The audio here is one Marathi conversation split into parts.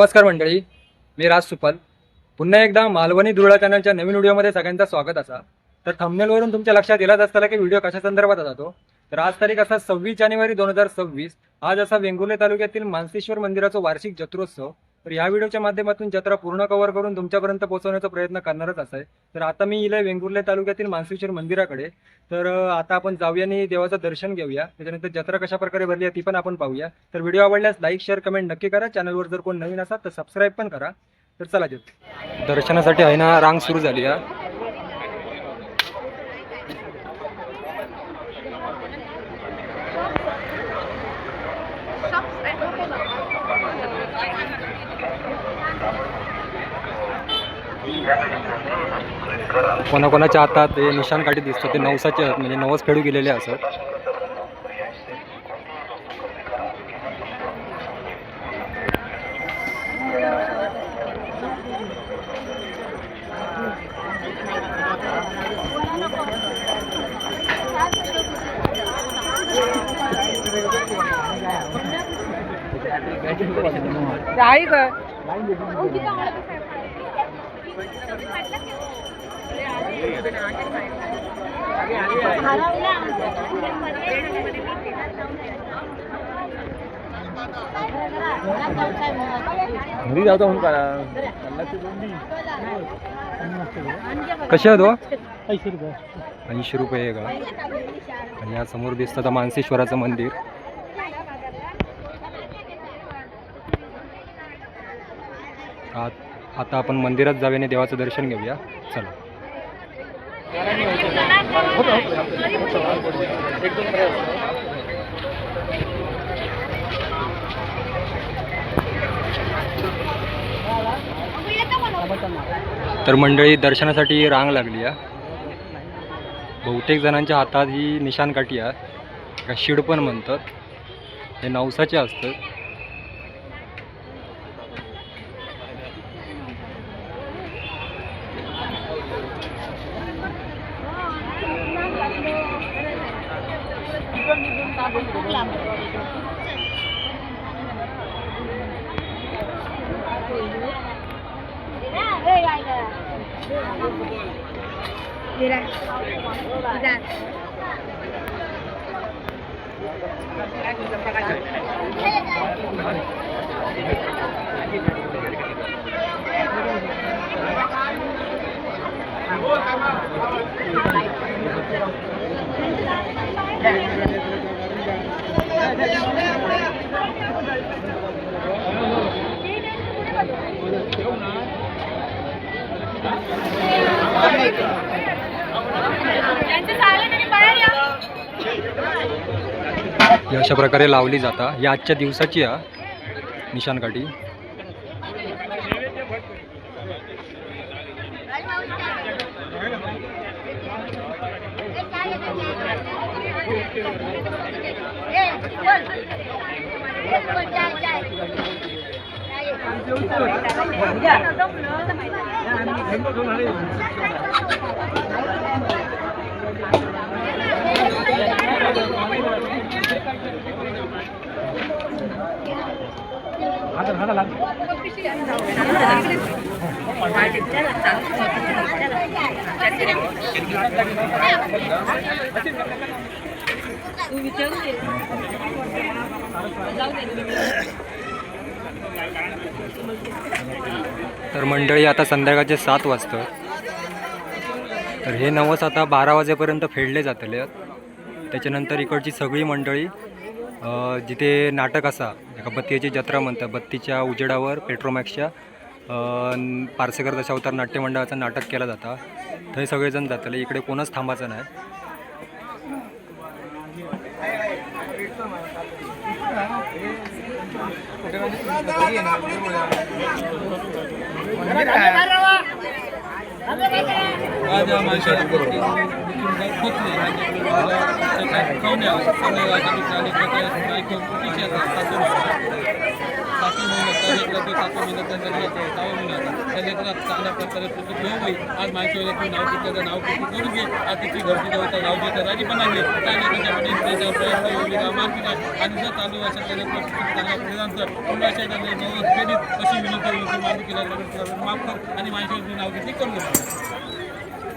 नमस्कार मंडळी मी राज सुपल. पुन्हा एकदा मालवणी दुर्ळा चॅनलच्या नवीन व्हिडिओमध्ये सगळ्यांचं स्वागत असा. तर थंबनेलवरून तुमच्या लक्षात येलाच असताना की व्हिडिओ कशा संदर्भात जातो तर आज तारीख असा सव्वीस जानेवारी दोन हजार सव्वीस. आज असा वेंगुर्ले तालुक्यातील मानसेश्वर मंदिराचा वार्षिक जत्रोत्सव. तर या व्हिडिओच्या माध्यमातून जत्रा पूर्ण कव्हर करून तुमच्यापर्यंत पोहोचवण्याचा प्रयत्न करणारच असाय तर आता मी इले वेंगुर्ले तालुक्यातील मानसेश्वर मंदिराकडे. तर आता आपण जाऊया आणि देवाचं दर्शन घेऊया. त्याच्यानंतर जत्रा कशा प्रकारे भरली आहे ती पण आपण पाहूया. तर व्हिडिओ आवडल्यास लाईक शेअर कमेंट नक्की करा. चॅनलवर जर कोण नवीन असाल तर सबस्क्राईब पण करा. तर चला देत दर्शनासाठी आहे ना रांग सुरू झाली आहे. कोणाकोणाच्या हातात ते निशाण काठी दिसतं ते नवसाचे म्हणजे नवस खेळू गेलेले असत जाई ग. घरी जाऊ म्हणून करा कसे आहे तो? ऐंशी रुपये आहे का? आणि या समोर दिसतं तर मानसेश्वराचं मंदिर. आत- आता आपण मंदिरात जाऊयाने देवाचं दर्शन घेऊया. चला. तर मंडळी दर्शनासाठी रांग लागली आहे. बहुतेक जणांच्या हातात ही निशाणकाठी आहे. का शिड पण म्हणतात. हे नवसाचे असतात Güzel. Güzel. Thank you. ही अशा प्रकारे लावली जाता. ही आजच्या दिवसाची आहे निशाणकाठी तर मंडळी आता संध्याकाळचे सात वाजता तर हे नवस आता बारा वाजेपर्यंत फेडले जातले. त्याच्यानंतर इकडची सगळी मंडळी जिथे नाटक असा एका बत्तीची जत्रा म्हणतात बत्तीच्या उजेडावर पेट्रोमॅक्सच्या पार्सेकर पारसेकर दशावतार नाट्य मंडळाचं नाटक केलं जातं. थंय सगळेजण जातले इकडे कोणच थांबायचं नाही. आज आम्हाला घेतले सातवी महिन्यात त्या लेकराचं महिन्यात त्यांचा घ्यायचं महिन्यात चांगल्या प्रकारे तुझं घेऊ होईल आज माहिती होईल नाव नाव किती करून घे आज तिची घरची देवता नाव देतात राजी पण आहे त्या त्याच्यावर प्रयत्न योग्य मार्गी नाही आणि जर चालू असेल त्याने चांगल्या कशी विनंती माफ कर आणि माझ्या नाव घेतली करून घेतली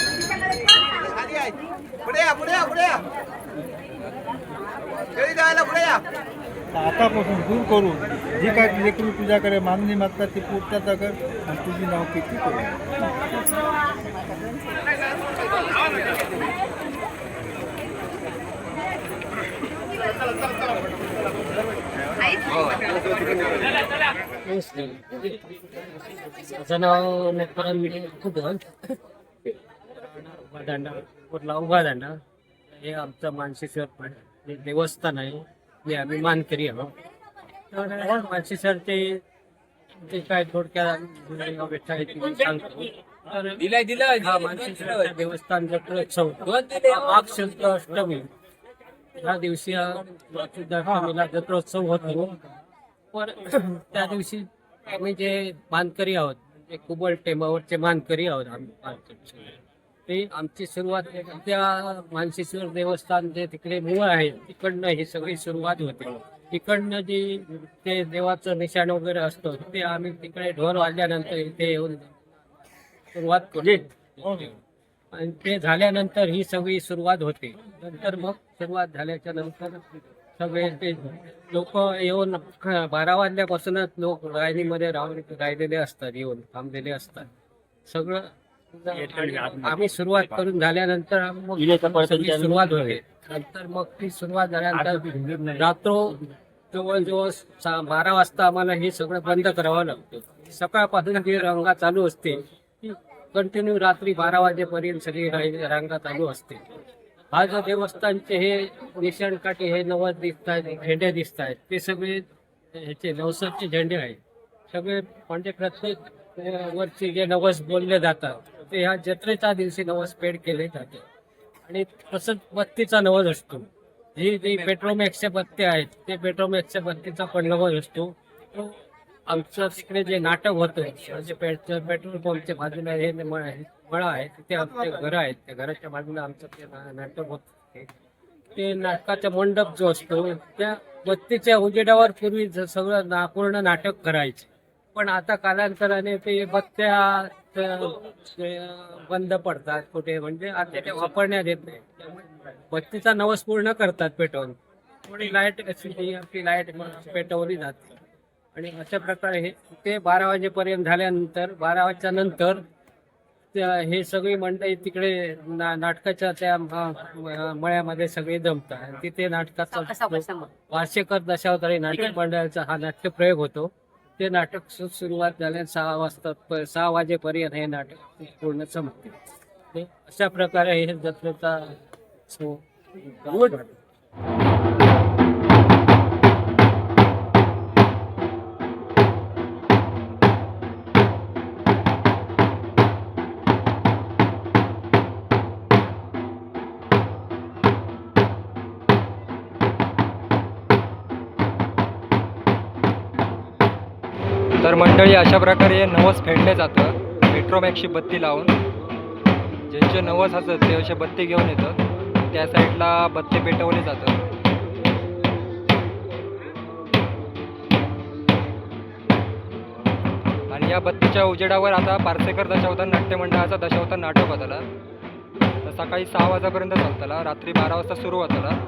खाली आहे पुढे या पुढे या पुढे या. खेळी जायला पुढे या. आतापासून दूर करून जी काय लेकरू तुझ्याकडे मागणी मागतात ती पूर्तता कर आणि तुझी नाव किती करू? माझं नाव कुठला उभादांडा हे आमचं मानसेश्वर हे देवस्थान आहे जे आम्ही मानकरी आहोत तर मानसेश्वर ते ते काय थोडक्यात सांगतो तर हा मानसेश्वर देवस्थान जत्रोत्सव शुद्ध अष्टमी. ह्या दिवशी हा जत्रोत्सव होतो. पण त्या दिवशी आम्ही जे मानकरी आहोत जे कुबल टेमावरचे मानकरी आहोत आम्ही ते आमची सुरुवात त्या मानसेश्वर देवस्थान जे तिकडे मूळ आहे तिकडनं ही सगळी सुरुवात होते. तिकडनं जी ते देवाचं निशाण वगैरे असतं ते आम्ही तिकडे ढोल वाजल्यानंतर इथे येऊन सुरुवात करू आणि ते झाल्यानंतर ही सगळी सुरुवात होते. नंतर मग सुरुवात झाल्याच्यानंतर सगळे ते लोक येऊन बारा वाजल्यापासूनच लोक रायनीमध्ये राहून राहिलेले असतात येऊन थांबलेले असतात. सगळं आम्ही सुरुवात करून झाल्यानंतर मग सगळी सुरुवात होते. नंतर मग ती सुरुवात झाल्यानंतर रात्र जवळजवळ बारा वाजता आम्हाला हे सगळं बंद करावं लागतं. सकाळपासून जी रंगा चालू असते ती कंटिन्यू रात्री बारा वाजेपर्यंत सगळी रांगा चालू असते. हा जो देवस्थानचे हे निशाणकाठी हे नवस दिसत आहेत झेंडे दिसत आहेत ते सगळे ह्याचे नवसाचे झेंडे आहेत. सगळे म्हणजे प्रत्येक वरची जे नवस बोलले जातात ते ह्या जत्रेच्या दिवशी नवस पेड केले जाते. आणि तसंच बत्तीचा नवस असतो. ही जी पेट्रोमॅक्सचे बत्ती आहेत ते पेट्रोमॅक्सच्या बत्तीचा पण नवस असतो. तो आमचं तिकडे जे नाटक होतं म्हणजे पेट्रोल पंपच्या बाजूला हे म- मळा आहे तिथे आमचे घरं आहेत. त्या घराच्या बाजूला आमचं ते नाटक होत ते. नाटकाचा मंडप जो असतो त्या बत्तीच्या उजेडावर पूर्वी सगळं ना पूर्ण नाटक करायचे. पण आता कालांतराने ते बत्त्या बंद पडतात कुठे म्हणजे आता ते वापरण्यात येत नाही. बत्तीचा नवस पूर्ण करतात पेटवून थोडी लाइट आपली लाइट पेटवली जाते. आणि अशा प्रकारे हे ते बारा वाजेपर्यंत झाल्यानंतर बारा वाजच्या नंतर हे सगळी मंडळी तिकडे ना नाटकाच्या त्या मळ्यामध्ये सगळे जमतात. आणि तिथे नाटकाचा वार्षिकर दशावतारी नाटक मंडळाचा हा नाट्य प्रयोग होतो. ते नाटक सुरुवात झाल्या सहा वाजता सहा वाजेपर्यंत हे नाटक पूर्ण संपते. ते अशा प्रकारे हे जत्रेचा सकाळी अशा प्रकारे नवस फेडले जातं. मेट्रोमॅक्सची बत्ती लावून. ज्यांचे नवस असतात ते असे बत्ती घेऊन येतं. त्या साईडला बत्ती पेटवली जातं. आणि या बत्तीच्या उजेडावर आता पारसेकर दशावतान नाट्यमंडळाचा दशावतान नाटक होताला. तर सकाळी सहा वाजेपर्यंत चालतला. रात्री बारा वाजता सुरू होताला.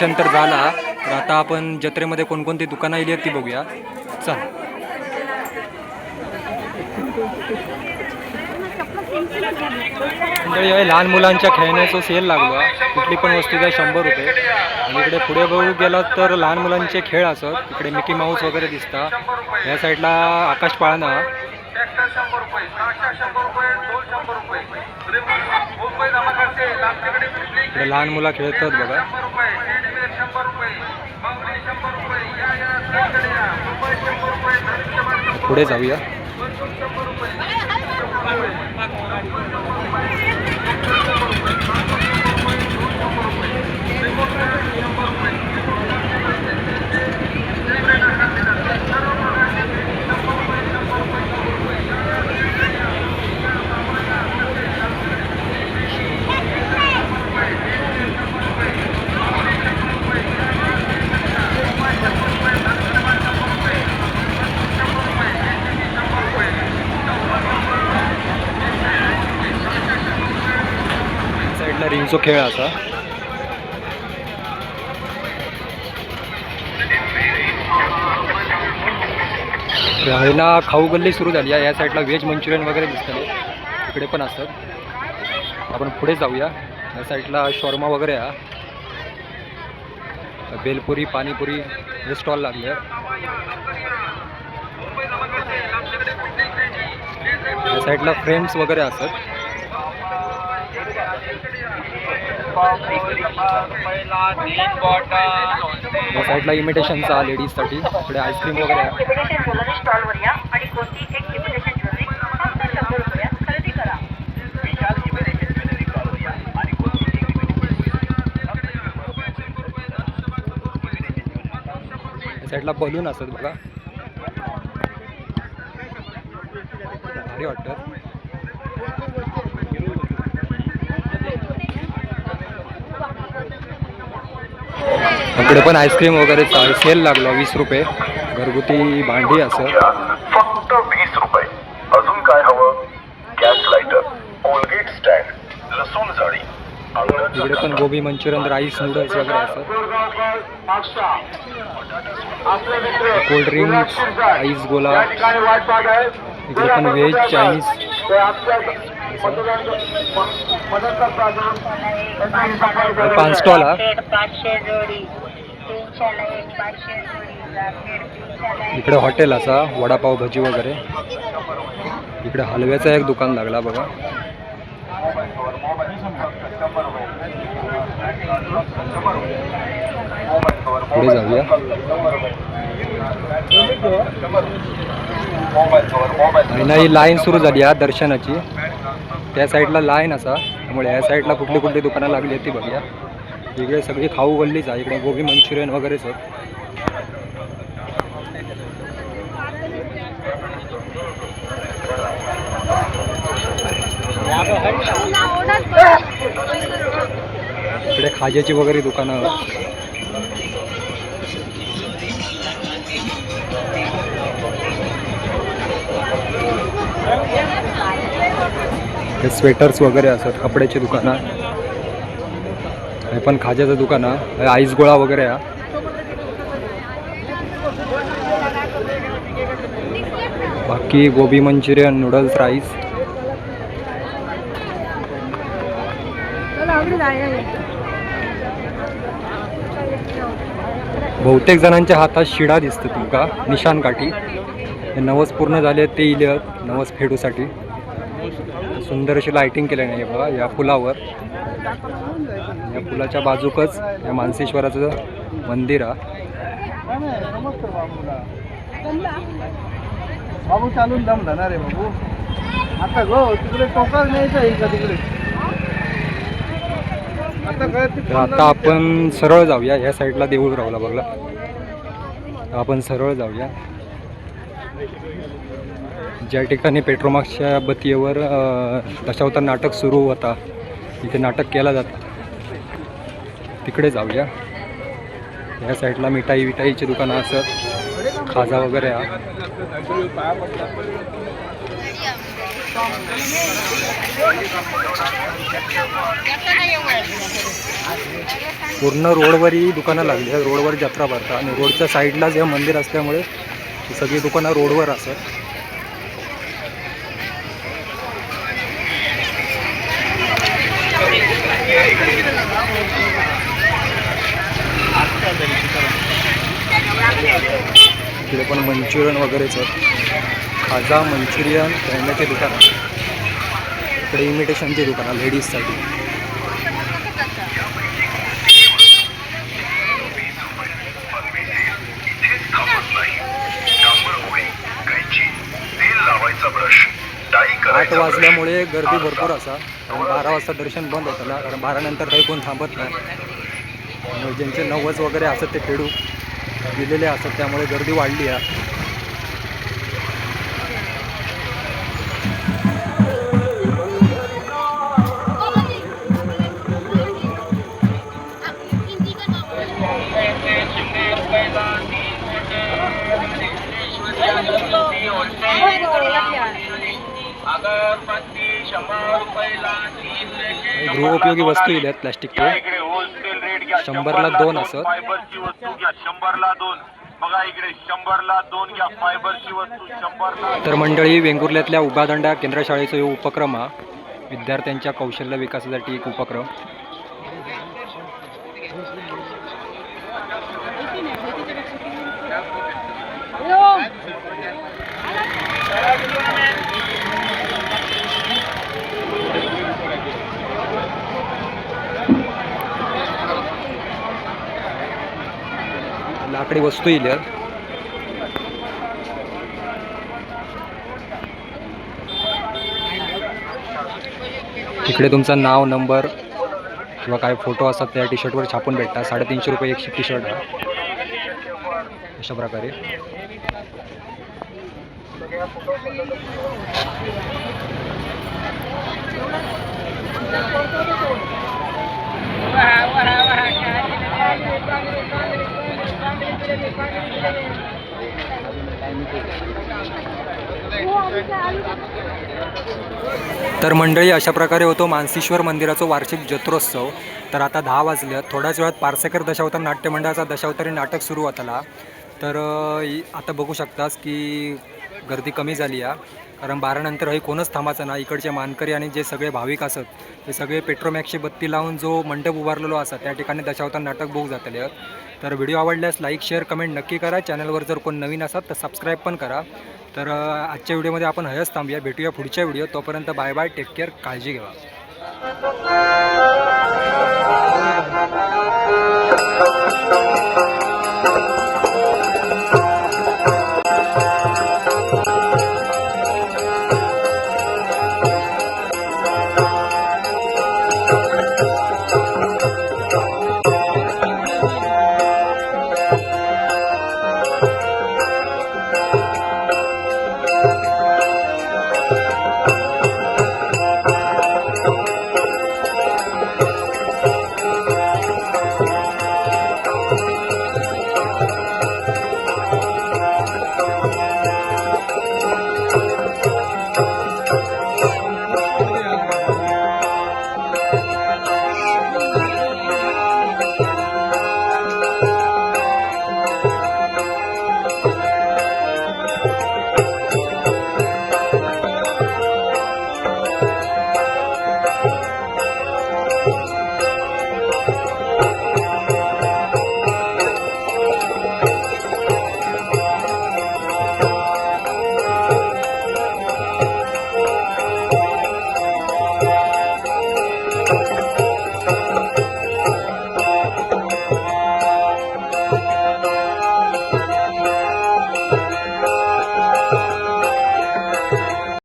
दर्शन तर झाला तर आता आपण जत्रेमध्ये कोणकोणती दुकानं आली आहेत ती बघूया. चल. म्हणजे हे लहान मुलांच्या खेळण्याचं सेल लागलो. कुठली पण वस्तू द्या शंभर रुपये. आणि इकडे पुढे बघू गेलात तर लहान मुलांचे खेळ असत इकडे मिकी माऊस वगैरे दिसता. या साईडला आकाश पाळणा. इकडे लहान मुलं खेळतात बघा. पुढे जाऊया. साईडला खेळ असा. ना खाऊ गल्ली सुरू झाली आहे. या साईडला व्हेज मंचुरियन वगैरे दिसतले इकडे पण असतात. आपण पुढे जाऊया. या साईडला शॉर्मा वगैरे हा बेलपुरी पाणीपुरी हे स्टॉल लागले या साईडला फ्रेम्स वगैरे असतात. साईडला इमिटेशनचा लेडीजसाठी इकडे आईस्क्रीम वगैरे आहे. लिमिटेशन ज्वेलरी स्टॉलवर या आणि कोणती एक लिमिटेशन ज्वेलरी फक्त शंभर रुपयात खरेदी करा. या साईडला बलून असतात बघा. भारी वाटतं. इकडे पण आईस्क्रीम वगैरे सेल लागलो वीस रुपये. घरगुती भांडी असं. फक्त वीस रुपये. अजून काय हवं? गॅस लाइटर कोलगेट स्टँड लसूण जाळी इकडे पण गोबी मंचुरियन राईस नूडल्स वगैरे असं. कोल्ड्रिंक्स आईस गोला. इकडे पण व्हेज चायनीज पान स्टॉल हा इकडे हॉटेल असा वडापाव भजी वगैरे. इकडे हलव्याचा एक दुकान लागला बघा. पुढे जाऊया. नाही लाईन सुरू झाली या दर्शनाची. त्या साईडला लाईन असा. त्यामुळे या साईडला कुठली कुठली दुकानं लागली आहेत ती बघूया. इकडे सगळी खाऊ गल्लीच आहे. इकडे गोबी मंचुरियन वगैरेच आहेत इकडे खाज्याची वगैरे दुकानं. हे स्वेटर्स वगैरे असतात कपड्याची दुकानं. हे पण खाज्याचं दुकान आहे. हे आईस गोळा वगैरे आहे. बाकी गोबी मंचुरियन नूडल्स राईस बहुतेक जणांच्या हातात शिडा दिसतो तुमका. निशान काठी हे नवस पूर्ण झाले ते इले आहेत नवस फेडूसाठी. सुंदर अशी लाइटिंग केली नाही बघा या पुलावर. या पुलाच्या बाजूकच या मानसेश्वराचं मंदिर आहे. बाबू चालून दम आहे बाबू. आता गो तिकडे न्यायचं आहे का तिकडे. तर आता आपण सरळ जाऊया या साईडला देऊळ राहला बघला. आपण सरळ जाऊया. ज्या ठिकाणी पेट्रोमाक्सच्या बतीवर दशावतार नाटक सुरू होता. तिथे नाटक केला जातं. तिकडे जाऊया. या साईडला मिठाई विठाईची दुकानं असत खाजा वगैरे पूर्ण पूर्ण रोडवरही दुकानं लागली आहेत. रोडवर जत्रा भरतात. आणि रोडच्या साईडला जे मंदिर असल्यामुळे सगळी दुकानं रोडवर असत तिकडे पण मंचुरियन वगैरेच खाजा मंचुरियन खेळण्याचे दुकान. इकडे इमिटेशनचे दुकान लेडीजसाठी आठ वाजल्यामुळे गर्दी भरपूर असा. कारण बारा वाजता दर्शन बंद होतं कारण बारानंतर काही कोण थांबत नाही. ज्यांचे नवस वगैरे असत ते खेळू दिलेले असतात त्यामुळे गर्दी वाढली आहे. गृहोपयोगी वस्तू प्लॅस्टिकचे इकडे होलसेल रेट घ्या. शंभरला दोन असत. फायबरची वस्तू घ्या. शंभरला दोन. बघा इकडे शंभरला दोन घ्या. फायबरची वस्तू शंभरला तर मंडळी वेंगुर्ल्यातल्या उभादंडा केंद्र शाळेचा हा उपक्रम हा. विद्यार्थ्यांच्या कौशल्य विकासासाठी एक उपक्रम. लाकडी वस्तू येईल. इकडे तुमचं नाव नंबर किंवा काय फोटो असतात त्या टी शर्टवर छापून भेटतात. साडेतीनशे रुपये एक टी शर्ट अशा प्रकारे. तर मंडळी अशा प्रकारे होतो मानसेश्वर मंदिराचं वार्षिक जत्रोत्सव. तर आता दहा वाजले थोड्याच वेळात पारसेकर दशावतार नाट्यमंडळाचा दशावतारी नाटक सुरू होताला. तर आता बघू शकतास की गर्दी कमी झाली आहे. कारण बारानंतर हे कोणच थांबायचं ना इकडचे मानकरी आणि जे सगळे भाविक असत ते सगळे पेट्रोमॅक्सची बत्ती लावून जो मंडप उभारलेलो असा त्या ठिकाणी दशावतार नाटक बघू जातले आहेत. तर व्हिडिओ आवडल्यास लाईक शेअर कमेंट नक्की करा. चॅनलवर जर कोण नवीन असाल तर सबस्क्राईब पण करा. तर आजच्या व्हिडिओमध्ये आपण हयच थांबूया. भेटूया पुढच्या व्हिडिओ तोपर्यंत बाय बाय टेक केअर काळजी घ्या.